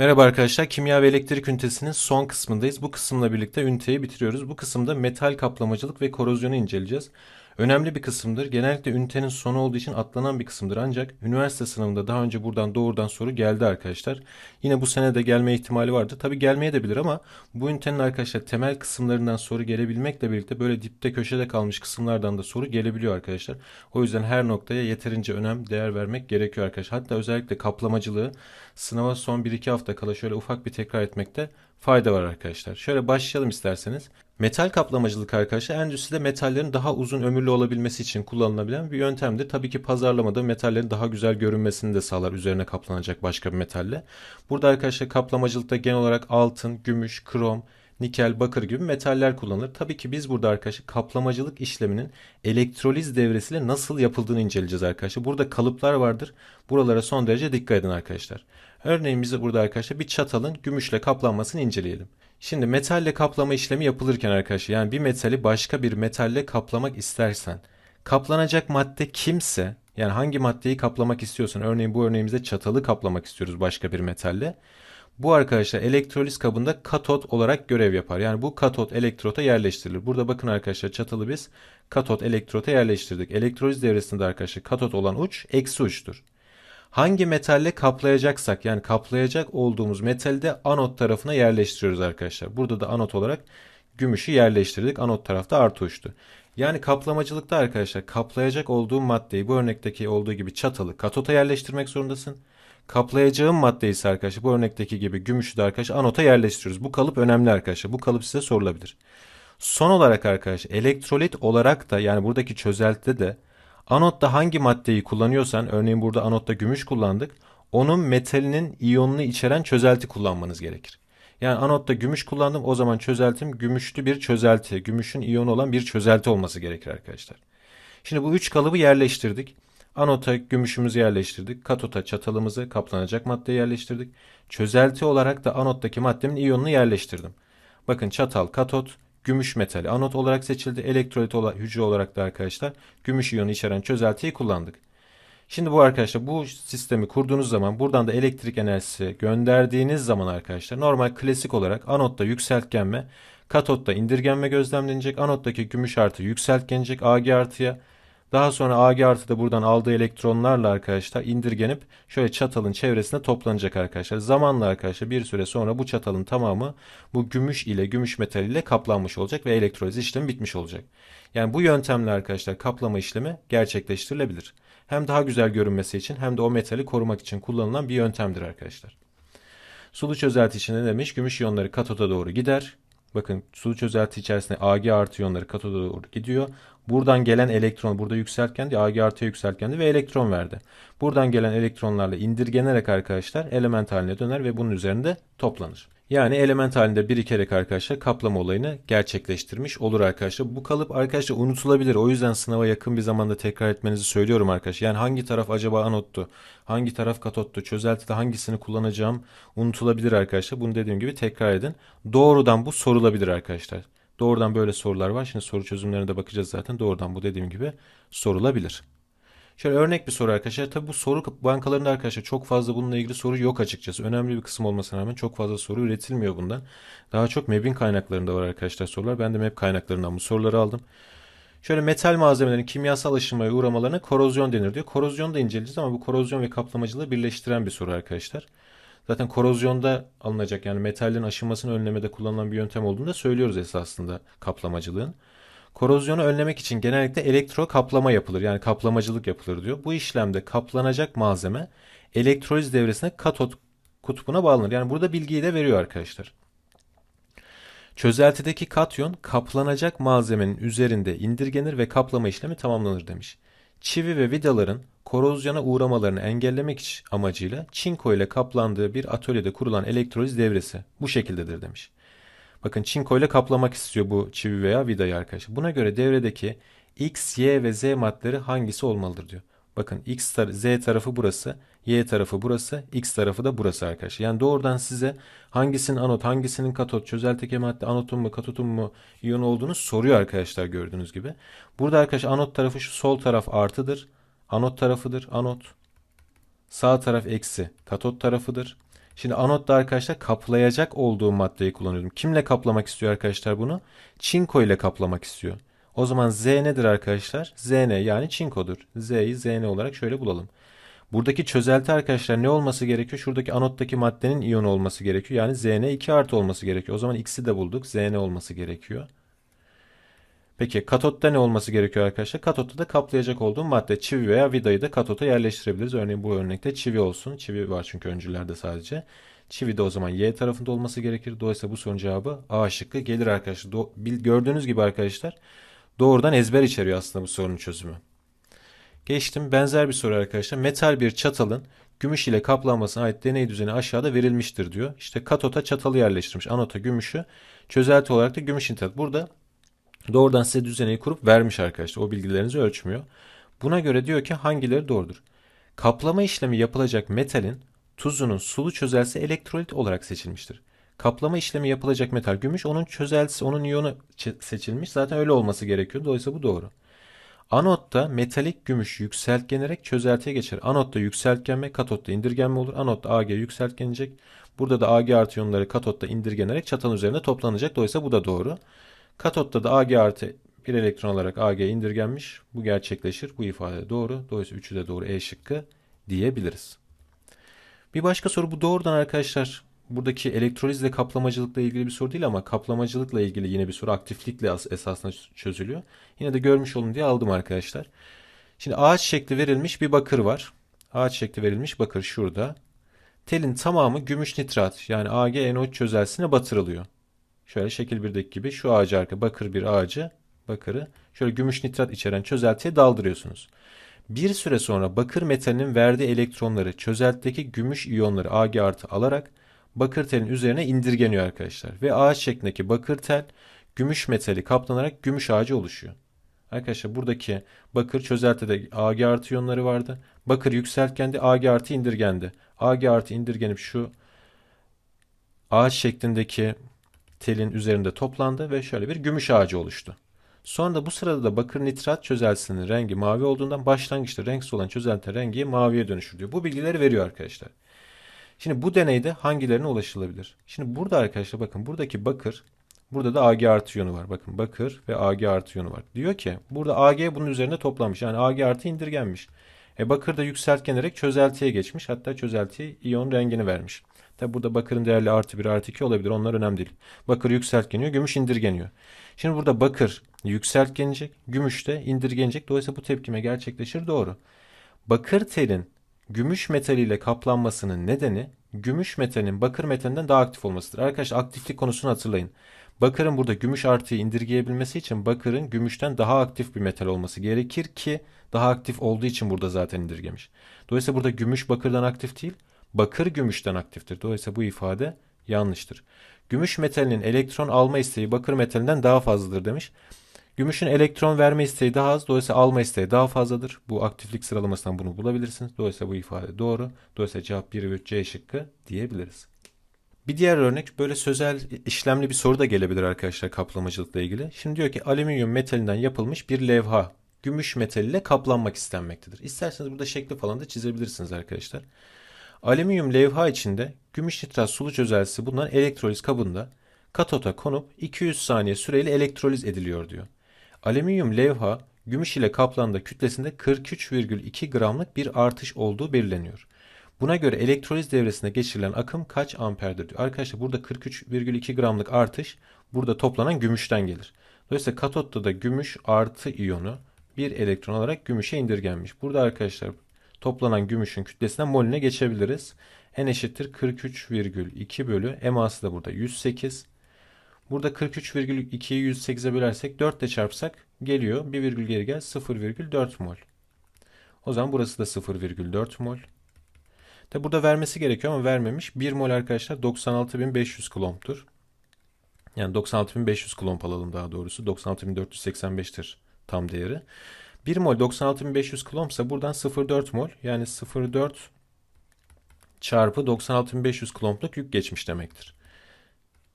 Merhaba arkadaşlar, kimya ve elektrik ünitesinin son kısmındayız. Bu kısımla birlikte üniteyi bitiriyoruz. Bu kısımda metal kaplamacılık ve korozyonu inceleyeceğiz. Önemli bir kısımdır. Genellikle ünitenin sonu olduğu için atlanan bir kısımdır. Ancak üniversite sınavında daha önce buradan doğrudan soru geldi arkadaşlar. Yine bu sene de gelme ihtimali vardı. Tabi gelmeye de bilir ama bu ünitenin arkadaşlar temel kısımlarından soru gelebilmekle birlikte böyle dipte köşede kalmış kısımlardan da soru gelebiliyor arkadaşlar. O yüzden her noktaya yeterince önem, değer vermek gerekiyor arkadaşlar. Hatta özellikle kaplamacılığı sınava son 1-2 hafta kala şöyle ufak bir tekrar etmekte fayda var arkadaşlar. Şöyle başlayalım isterseniz. Metal kaplamacılık arkadaşlar endüstride metallerin daha uzun ömürlü olabilmesi için kullanılabilen bir yöntemdir. Tabii ki pazarlamada metallerin daha güzel görünmesini de sağlar üzerine kaplanacak başka bir metalle. Burada arkadaşlar kaplamacılıkta genel olarak altın, gümüş, krom, nikel, bakır gibi metaller kullanılır. Tabii ki biz burada arkadaşlar kaplamacılık işleminin elektroliz devresiyle nasıl yapıldığını inceleyeceğiz arkadaşlar. Burada kalıplar vardır. Buralara son derece dikkat edin arkadaşlar. Örneğin bize burada arkadaşlar bir çatalın gümüşle kaplanmasını inceleyelim. Şimdi metalle kaplama işlemi yapılırken arkadaşlar yani bir metali başka bir metalle kaplamak istersen kaplanacak madde kimse yani hangi maddeyi kaplamak istiyorsan örneğin bu örneğimizde çatalı kaplamak istiyoruz başka bir metalle. Bu arkadaşlar elektroliz kabında katot olarak görev yapar. Yani bu katot elektrota yerleştirilir. Burada bakın arkadaşlar çatalı biz katot elektrota yerleştirdik. Elektroliz devresinde arkadaşlar katot olan uç eksi uçtur. Hangi metalle kaplayacaksak yani kaplayacak olduğumuz metali de anot tarafına yerleştiriyoruz arkadaşlar. Burada da anot olarak gümüşü yerleştirdik. Anot tarafta artı uçtu. Yani kaplamacılıkta arkadaşlar kaplayacak olduğum maddeyi bu örnekteki olduğu gibi çatalı katota yerleştirmek zorundasın. Kaplayacağım madde ise arkadaşlar bu örnekteki gibi gümüşü de arkadaşlar anota yerleştiriyoruz. Bu kalıp önemli arkadaşlar. Bu kalıp size sorulabilir. Son olarak arkadaşlar elektrolit olarak da yani buradaki çözeltide de Anotta hangi maddeyi kullanıyorsan, örneğin burada anotta gümüş kullandık. Onun metalinin iyonunu içeren çözelti kullanmanız gerekir. Yani anotta gümüş kullandım o zaman çözeltim gümüşlü bir çözelti, gümüşün iyonu olan bir çözelti olması gerekir arkadaşlar. Şimdi bu üç kalıbı yerleştirdik. Anota gümüşümüzü yerleştirdik. Katota çatalımızı kaplanacak maddeyi yerleştirdik. Çözelti olarak da anottaki maddemin iyonunu yerleştirdim. Bakın çatal, katot, gümüş metali anot olarak seçildi. Elektrolit olarak, hücre olarak da arkadaşlar gümüş iyonu içeren çözeltiyi kullandık. Şimdi bu arkadaşlar bu sistemi kurduğunuz zaman buradan da elektrik enerjisi gönderdiğiniz zaman arkadaşlar normal klasik olarak anotta yükseltgenme, katotta indirgenme gözlemlenecek. Anottaki gümüş artı yükseltgenecek Ag artıya daha sonra Ag artı da buradan aldığı elektronlarla arkadaşlar indirgenip şöyle çatalın çevresinde toplanacak arkadaşlar. Zamanla arkadaşlar bir süre sonra bu çatalın tamamı bu gümüş ile gümüş metal ile kaplanmış olacak ve elektroliz işlemi bitmiş olacak. Yani bu yöntemle arkadaşlar kaplama işlemi gerçekleştirilebilir. Hem daha güzel görünmesi için hem de o metali korumak için kullanılan bir yöntemdir arkadaşlar. Sulu çözelti için ne demiş? Gümüş iyonları katoda doğru gider. Bakın sulu çözelti içerisinde Ag artı iyonları katoda doğru gidiyor. Buradan gelen elektron burada yükseltkendi Ag artıya yükseltkendi ve elektron verdi. Buradan gelen elektronlarla indirgenerek arkadaşlar element haline döner ve bunun üzerinde toplanır. Yani element halinde birikerek arkadaşlar kaplama olayını gerçekleştirmiş olur arkadaşlar. Bu kalıp arkadaşlar unutulabilir. O yüzden sınava yakın bir zamanda tekrar etmenizi söylüyorum arkadaşlar. Yani hangi taraf acaba anottu? Hangi taraf katottu? Çözeltide hangisini kullanacağım unutulabilir arkadaşlar. Bunu dediğim gibi tekrar edin. Doğrudan bu sorulabilir arkadaşlar. Doğrudan böyle sorular var. Şimdi soru çözümlerine de bakacağız zaten. Doğrudan bu dediğim gibi sorulabilir. Şöyle örnek bir soru arkadaşlar. Tabi bu soru bankalarında arkadaşlar çok fazla bununla ilgili soru yok açıkçası. Önemli bir kısım olmasına rağmen çok fazla soru üretilmiyor bundan. Daha çok MEB'in kaynaklarında var arkadaşlar sorular. Ben de MEB kaynaklarından bu soruları aldım. Şöyle metal malzemelerin kimyasal aşınmaya uğramalarına korozyon denir diyor. Korozyonu da inceleyeceğiz ama bu korozyon ve kaplamacılığı birleştiren bir soru arkadaşlar. Zaten korozyonda alınacak yani metallerin aşınmasını önlemede kullanılan bir yöntem olduğunu da söylüyoruz esasında kaplamacılığın. Korozyonu önlemek için genellikle elektro kaplama yapılır. Yani kaplamacılık yapılır diyor. Bu işlemde kaplanacak malzeme elektroliz devresine katot kutbuna bağlanır. Yani burada bilgiyi de veriyor arkadaşlar. Çözeltideki katyon kaplanacak malzemenin üzerinde indirgenir ve kaplama işlemi tamamlanır demiş. Çivi ve vidaların korozyona uğramalarını engellemek amacıyla çinko ile kaplandığı bir atölyede kurulan elektroliz devresi bu şekildedir demiş. Bakın çinko ile kaplamak istiyor bu çivi veya vidayı arkadaşlar. Buna göre devredeki X, Y ve Z maddeleri hangisi olmalıdır diyor. Bakın X tar Z tarafı burası, Y tarafı burası, X tarafı da burası arkadaşlar. Yani doğrudan size hangisinin anot, hangisinin katot, çözeltike madde anotun mu, katotun mu iyon olduğunu soruyor arkadaşlar gördüğünüz gibi. Burada arkadaşlar anot tarafı şu sol taraf artıdır. Anot tarafıdır, anot. Sağ taraf eksi, katot tarafıdır. Şimdi anotta arkadaşlar kaplayacak olduğu maddeyi kullanıyorum. Kimle kaplamak istiyor arkadaşlar bunu? Çinko ile kaplamak istiyor. O zaman Z nedir arkadaşlar? Zn yani çinkodur. Z'yi Zn olarak şöyle bulalım. Buradaki çözelti arkadaşlar ne olması gerekiyor? Şuradaki anottaki maddenin iyonu olması gerekiyor. Yani Zn 2 artı olması gerekiyor. O zaman X'i de bulduk. Zn olması gerekiyor. Peki katotta ne olması gerekiyor arkadaşlar? Katotta da kaplayacak olduğum madde çivi veya vidayı da katota yerleştirebiliriz. Örneğin bu örnekte çivi olsun. Çivi var çünkü öncülerde sadece. Çivi de o zaman Y tarafında olması gerekir. Dolayısıyla bu sorunun cevabı A şıkkı gelir arkadaşlar. Do gördüğünüz gibi arkadaşlar doğrudan ezber içeriyor aslında bu sorunun çözümü. Geçtim. Benzer bir soru arkadaşlar. Metal bir çatalın gümüş ile kaplanmasına ait deney düzeni aşağıda verilmiştir diyor. İşte katota çatalı yerleştirmiş. Anota gümüşü. Çözelti olarak da gümüş nitrat. Burada doğrudan size düzeneyi kurup vermiş arkadaşlar. O bilgilerinizi ölçmüyor. Buna göre diyor ki hangileri doğrudur? Kaplama işlemi yapılacak metalin tuzunun sulu çözeltisi elektrolit olarak seçilmiştir. Kaplama işlemi yapılacak metal gümüş, onun çözeltisi, onun iyonu seçilmiş. Zaten öyle olması gerekiyor. Dolayısıyla bu doğru. Anotta metalik gümüş yükseltgenerek çözeltiye geçer. Anotta yükseltgenme, katotta indirgenme olur. Anotta Ag yükseltgenecek. Burada da Ag artı iyonları katotta indirgenerek çatanın üzerinde toplanacak. Dolayısıyla bu da doğru. Katotta da Ag artı bir elektron alarak Ag indirgenmiş. Bu gerçekleşir. Bu ifade doğru. Dolayısıyla üçü de doğru. E şıkkı diyebiliriz. Bir başka soru bu doğrudan arkadaşlar buradaki elektrolizle kaplamacılıkla ilgili bir soru değil ama kaplamacılıkla ilgili yine bir soru aktiflikle esasında çözülüyor. Yine de görmüş olun diye aldım arkadaşlar. Şimdi ağaç şekli verilmiş bir bakır var. Ağaç şekli verilmiş bakır şurada. Telin tamamı gümüş nitrat yani AgNO3 çözelsine batırılıyor. Şöyle şekil 1'deki gibi şu ağacı arka bakır bir ağacı bakırı şöyle gümüş nitrat içeren çözeltiye daldırıyorsunuz. Bir süre sonra bakır metalinin verdiği elektronları çözeltideki gümüş iyonları Ag artı alarak bakır telin üzerine indirgeniyor arkadaşlar. Ve ağaç şeklindeki bakır tel gümüş metali kaplanarak gümüş ağacı oluşuyor. Arkadaşlar buradaki bakır çözeltide Ag artı iyonları vardı. Bakır yükseltgendi Ag artı indirgendi. Ag artı indirgenip şu ağaç şeklindeki telin üzerinde toplandı ve şöyle bir gümüş ağacı oluştu. Sonra da bu sırada da bakır nitrat çözeltisinin rengi mavi olduğundan başlangıçta renksiz olan çözelti rengi maviye dönüşür diyor. Bu bilgileri veriyor arkadaşlar. Şimdi bu deneyde hangilerine ulaşılabilir? Şimdi burada arkadaşlar bakın buradaki bakır burada da Ag artı yonu var. Bakın bakır ve Ag artı yonu var. Diyor ki burada Ag bunun üzerine toplanmış. Yani Ag artı indirgenmiş. E bakır da yükseltgenerek çözeltiye geçmiş. Hatta çözeltiye iyon rengini vermiş. Tabi burada bakırın değerli artı 1 artı 2 olabilir. Onlar önemli değil. Bakır yükseltgeniyor, gümüş indirgeniyor. Şimdi burada bakır yükseltgenecek, gümüş de indirgenecek. Dolayısıyla bu tepkime gerçekleşir doğru. Bakır telin gümüş metaliyle kaplanmasının nedeni gümüş metalinin bakır metalinden daha aktif olmasıdır. Arkadaşlar aktiflik konusunu hatırlayın. Bakırın burada gümüş artıyı indirgeyebilmesi için bakırın gümüşten daha aktif bir metal olması gerekir ki daha aktif olduğu için burada zaten indirgemiş. Dolayısıyla burada gümüş bakırdan aktif değil, bakır gümüşten aktiftir. Dolayısıyla bu ifade yanlıştır. Gümüş metalinin elektron alma isteği bakır metalinden daha fazladır demiş. Gümüşün elektron verme isteği daha az. Dolayısıyla alma isteği daha fazladır. Bu aktiflik sıralamasından bunu bulabilirsiniz. Dolayısıyla bu ifade doğru. Dolayısıyla cevap 1 ve C şıkkı diyebiliriz. Bir diğer örnek böyle sözel işlemli bir soru da gelebilir arkadaşlar kaplamacılıkla ilgili. Şimdi diyor ki alüminyum metalinden yapılmış bir levha gümüş metal ile kaplanmak istenmektedir. İsterseniz burada şekli falan da çizebilirsiniz arkadaşlar. Alüminyum levha içinde gümüş nitrat sulu çözeltisi bulunan elektroliz kabında katota konup 200 saniye süreyle elektroliz ediliyor diyor. Alüminyum levha gümüş ile kaplandığı kütlesinde 43,2 gramlık bir artış olduğu belirleniyor. Buna göre elektroliz devresinde geçirilen akım kaç amperdir diyor. Arkadaşlar burada 43,2 gramlık artış burada toplanan gümüşten gelir. Dolayısıyla katotta da gümüş artı iyonu bir elektron alarak gümüşe indirgenmiş. Burada arkadaşlar toplanan gümüşün kütlesinden molüne geçebiliriz. N eşittir 43,2 bölü eması da burada 108. Burada 43,2'yi 108'e bölersek 4 ile çarpsak geliyor. Bir virgül geri gel 0,4 mol. O zaman burası da 0,4 mol. Tabi burada vermesi gerekiyor ama vermemiş. 1 mol arkadaşlar 96.500 kulomptur. Yani 96.500 kulomp alalım daha doğrusu. 96.485'tir tam değeri. 1 mol 96.500 kulompsa buradan 0,4 mol yani 0,4 çarpı 96.500 kulompluk yük geçmiş demektir.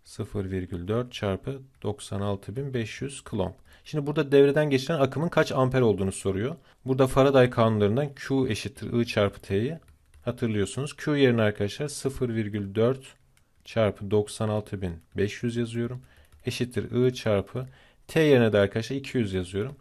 0,4 çarpı 96.500 kulomb. Şimdi burada devreden geçiren akımın kaç amper olduğunu soruyor. Burada Faraday kanunlarından Q eşittir I çarpı T'yi hatırlıyorsunuz. Q yerine arkadaşlar 0,4 çarpı 96.500 yazıyorum. Eşittir I çarpı T yerine de arkadaşlar 200 yazıyorum.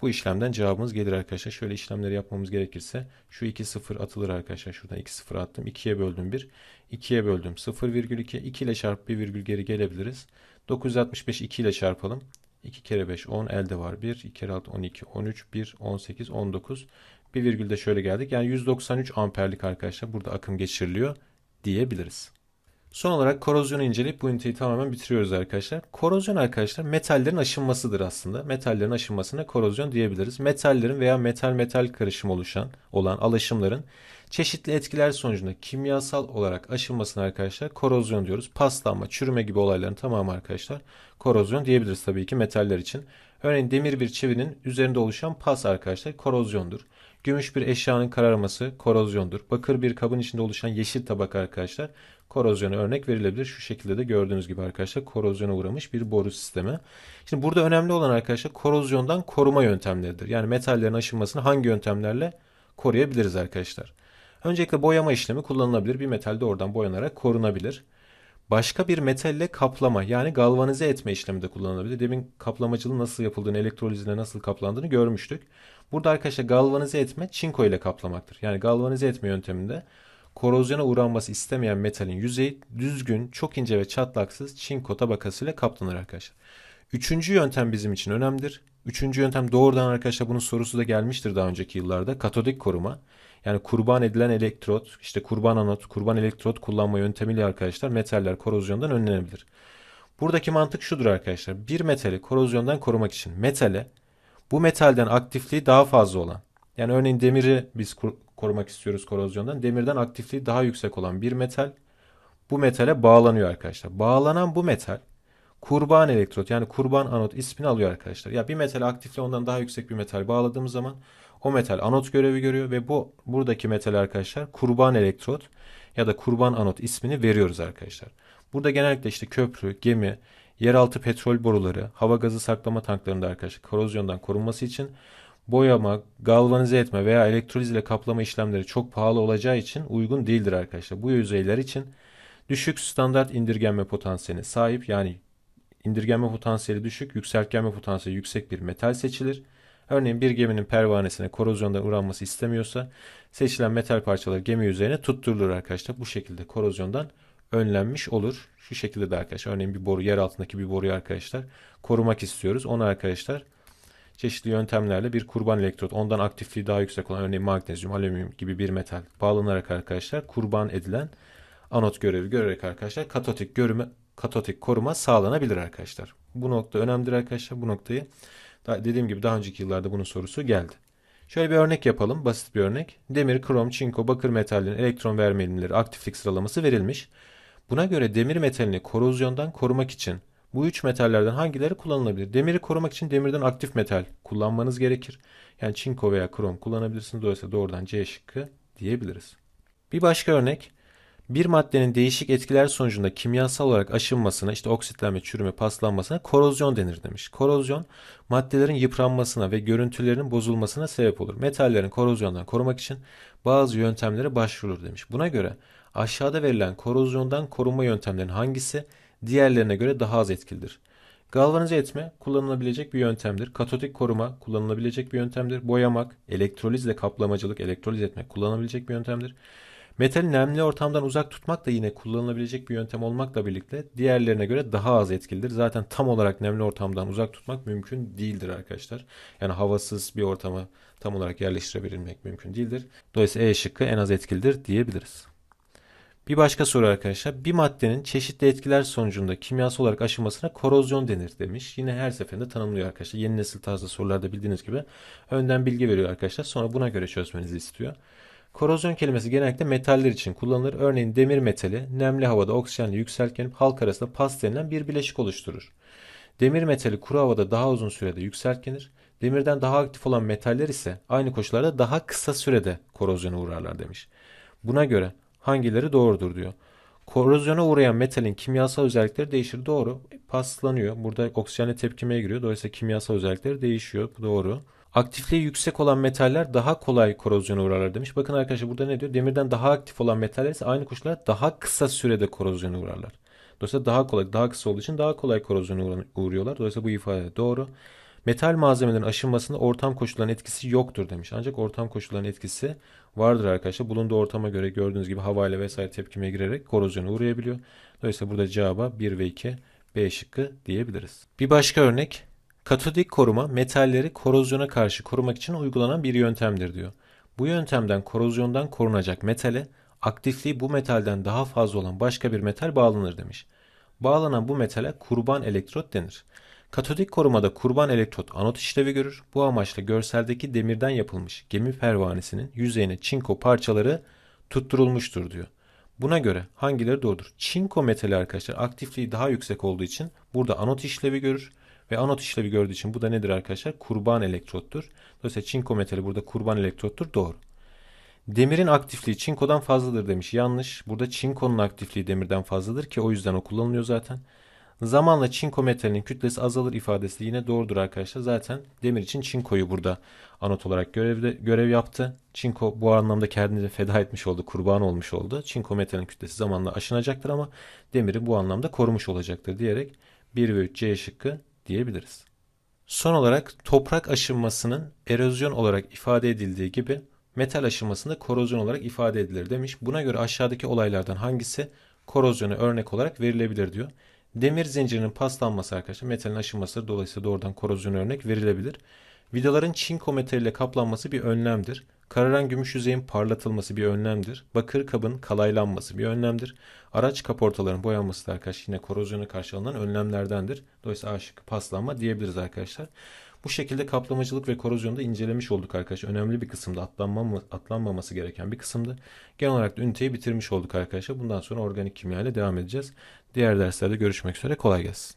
Bu işlemden cevabımız gelir arkadaşlar. Şöyle işlemleri yapmamız gerekirse şu 2 sıfır atılır arkadaşlar. Şuradan 2 sıfır attım. 2'ye böldüm 1. 2'ye böldüm 0,2. 2 ile çarpıp 1 virgül geri gelebiliriz. 965 2 ile çarpalım. 2 kere 5 10 elde var 1. 2 kere 6 12 13 1 18 19. Bir virgül de şöyle geldik. Yani 193 amperlik arkadaşlar burada akım geçiriliyor diyebiliriz. Son olarak korozyonu inceleyip bu üniteyi tamamen bitiriyoruz arkadaşlar. Korozyon arkadaşlar metallerin aşınmasıdır aslında. Metallerin aşınmasına korozyon diyebiliriz. Metallerin veya metal metal karışım oluşan olan alaşımların çeşitli etkiler sonucunda kimyasal olarak aşınmasına arkadaşlar korozyon diyoruz. Paslanma, çürüme gibi olayların tamamı arkadaşlar korozyon diyebiliriz tabii ki metaller için. Örneğin demir bir çivinin üzerinde oluşan pas arkadaşlar korozyondur. Gümüş bir eşyanın kararması korozyondur. Bakır bir kabın içinde oluşan yeşil tabak arkadaşlar korozyona örnek verilebilir. Şu şekilde de gördüğünüz gibi arkadaşlar korozyona uğramış bir boru sistemi. Şimdi burada önemli olan arkadaşlar korozyondan koruma yöntemleridir. Yani metallerin aşınmasını hangi yöntemlerle koruyabiliriz arkadaşlar. Öncelikle boyama işlemi kullanılabilir. Bir metal de oradan boyanarak korunabilir. Başka bir metalle kaplama yani galvanize etme işlemi de kullanılabilir. Demin kaplamacılığın nasıl yapıldığını, elektrolizine nasıl kaplandığını görmüştük. Burada arkadaşlar galvanize etme çinko ile kaplamaktır. Yani galvanize etme yönteminde korozyona uğranması istemeyen metalin yüzeyi düzgün, çok ince ve çatlaksız çinko tabakasıyla kaplanır arkadaşlar. Üçüncü yöntem bizim için önemlidir. Üçüncü yöntem doğrudan arkadaşlar bunun sorusu da gelmiştir daha önceki yıllarda. Katodik koruma. Yani kurban edilen elektrot, işte kurban anot, kurban elektrot kullanma yöntemiyle arkadaşlar metaller korozyondan önlenebilir. Buradaki mantık şudur arkadaşlar. Bir metali korozyondan korumak için metale bu metalden aktifliği daha fazla olan yani örneğin demiri biz korumak istiyoruz korozyondan. Demirden aktifliği daha yüksek olan bir metal bu metale bağlanıyor arkadaşlar. Bağlanan bu metal kurban elektrot yani kurban anot ismini alıyor arkadaşlar. Ya bir metal aktifliği ondan daha yüksek bir metal bağladığımız zaman o metal anot görevi görüyor ve bu buradaki metal arkadaşlar kurban elektrot ya da kurban anot ismini veriyoruz arkadaşlar. Burada genellikle işte köprü, gemi, yeraltı petrol boruları, hava gazı saklama tanklarında arkadaşlar korozyondan korunması için boyama, galvanize etme veya elektroliz ile kaplama işlemleri çok pahalı olacağı için uygun değildir arkadaşlar. Bu yüzeyler için düşük standart indirgenme potansiyeline sahip yani indirgenme potansiyeli düşük, yükseltgenme potansiyeli yüksek bir metal seçilir. Örneğin bir geminin pervanesine korozyondan uğranması istemiyorsa seçilen metal parçaları gemi yüzeyine tutturulur arkadaşlar. Bu şekilde korozyondan önlenmiş olur. Şu şekilde de arkadaşlar örneğin bir boru yer altındaki bir boruyu arkadaşlar korumak istiyoruz. Onu arkadaşlar çeşitli yöntemlerle bir kurban elektrot ondan aktifliği daha yüksek olan örneğin magnezyum, alüminyum gibi bir metal bağlanarak arkadaşlar kurban edilen anot görevi görerek arkadaşlar katotik görümü katotik koruma sağlanabilir arkadaşlar. Bu nokta önemlidir arkadaşlar. Bu noktayı dediğim gibi daha önceki yıllarda bunun sorusu geldi. Şöyle bir örnek yapalım. Basit bir örnek. Demir, krom, çinko, bakır metallerin elektron verme aktiflik sıralaması verilmiş. Buna göre demir metalini korozyondan korumak için bu üç metallerden hangileri kullanılabilir? Demiri korumak için demirden aktif metal kullanmanız gerekir. Yani çinko veya krom kullanabilirsiniz. Dolayısıyla doğrudan C şıkkı diyebiliriz. Bir başka örnek. Bir maddenin değişik etkiler sonucunda kimyasal olarak aşınmasına, işte oksitlenme, çürüme, paslanmasına korozyon denir demiş. Korozyon, maddelerin yıpranmasına ve görüntülerinin bozulmasına sebep olur. Metallerin korozyondan korumak için bazı yöntemlere başvurulur demiş. Buna göre aşağıda verilen korozyondan korunma yöntemlerinin hangisi diğerlerine göre daha az etkilidir. Galvanize etme kullanılabilecek bir yöntemdir. Katotik koruma kullanılabilecek bir yöntemdir. Boyamak, elektrolizle kaplamacılık, elektroliz etmek kullanılabilecek bir yöntemdir. Metali nemli ortamdan uzak tutmak da yine kullanılabilecek bir yöntem olmakla birlikte diğerlerine göre daha az etkilidir. Zaten tam olarak nemli ortamdan uzak tutmak mümkün değildir arkadaşlar. Yani havasız bir ortama tam olarak yerleştirebilmek mümkün değildir. Dolayısıyla E şıkkı en az etkilidir diyebiliriz. Bir başka soru arkadaşlar. Bir maddenin çeşitli etkiler sonucunda kimyasal olarak aşınmasına korozyon denir demiş. Yine her seferinde tanımlıyor arkadaşlar. Yeni nesil tarzda sorularda bildiğiniz gibi önden bilgi veriyor arkadaşlar. Sonra buna göre çözmenizi istiyor. Korozyon kelimesi genellikle metaller için kullanılır. Örneğin demir metali nemli havada oksijenle yükseltgenip halk arasında pas denilen bir bileşik oluşturur. Demir metali kuru havada daha uzun sürede yükseltgenir. Demirden daha aktif olan metaller ise aynı koşullarda daha kısa sürede korozyona uğrarlar demiş. Buna göre hangileri doğrudur diyor. Korozyona uğrayan metalin kimyasal özellikleri değişir. Doğru. Paslanıyor. Burada oksijenle tepkimeye giriyor. Dolayısıyla kimyasal özellikleri değişiyor. Bu doğru. Aktifliği yüksek olan metaller daha kolay korozyona uğrarlar demiş. Bakın arkadaşlar burada ne diyor? Demirden daha aktif olan metaller ise aynı koşullarda daha kısa sürede korozyona uğrarlar. Dolayısıyla daha kolay, daha kısa olduğu için daha kolay korozyona uğruyorlar. Dolayısıyla bu ifade doğru. Metal malzemelerin aşınmasında ortam koşullarının etkisi yoktur demiş. Ancak ortam koşullarının etkisi vardır arkadaşlar. Bulunduğu ortama göre gördüğünüz gibi havayla vesaire tepkimeye girerek korozyona uğrayabiliyor. Dolayısıyla burada cevaba 1 ve 2 B şıkkı diyebiliriz. Bir başka örnek. Katodik koruma metalleri korozyona karşı korumak için uygulanan bir yöntemdir diyor. Bu yöntemden korozyondan korunacak metale aktifliği bu metalden daha fazla olan başka bir metal bağlanır demiş. Bağlanan bu metale kurban elektrot denir. Katodik korumada kurban elektrot anot işlevi görür. Bu amaçla görseldeki demirden yapılmış gemi pervanesinin yüzeyine çinko parçaları tutturulmuştur diyor. Buna göre hangileri doğrudur? Çinko metali arkadaşlar aktifliği daha yüksek olduğu için burada anot işlevi görür. Ve anot işlevi gördüğü için bu da nedir arkadaşlar? Kurban elektrottur. Dolayısıyla çinko metali burada kurban elektrottur. Doğru. Demirin aktifliği çinkodan fazladır demiş. Yanlış. Burada çinkonun aktifliği demirden fazladır ki o yüzden o kullanılıyor zaten. Zamanla çinko metalinin kütlesi azalır ifadesi de yine doğrudur arkadaşlar. Zaten demir için çinkoyu burada anot olarak görevde, görev yaptı. Çinko bu anlamda kendini feda etmiş oldu, kurban olmuş oldu. Çinko metalin kütlesi zamanla aşınacaktır ama demiri bu anlamda korumuş olacaktır diyerek 1 ve 3 C şıkkı diyebiliriz. Son olarak toprak aşınmasının erozyon olarak ifade edildiği gibi metal aşınmasında korozyon olarak ifade edilir demiş. Buna göre aşağıdaki olaylardan hangisi korozyona örnek olarak verilebilir diyor. Demir zincirinin paslanması arkadaşlar metalin aşınması dolayısıyla doğrudan korozyona örnek verilebilir. Vidaların çinko metaliyle kaplanması bir önlemdir. Kararan gümüş yüzeyin parlatılması bir önlemdir. Bakır kabın kalaylanması bir önlemdir. Araç kaportaların boyanması da arkadaşlar yine korozyona karşı alınan önlemlerdendir. Dolayısıyla A şıkkı paslanma diyebiliriz arkadaşlar. Bu şekilde kaplamacılık ve korozyonu da incelemiş olduk arkadaşlar. Önemli bir kısımda atlanmama, atlanmaması gereken bir kısımdı. Genel olarak da üniteyi bitirmiş olduk arkadaşlar. Bundan sonra organik kimya ile devam edeceğiz. Diğer derslerde görüşmek üzere. Kolay gelsin.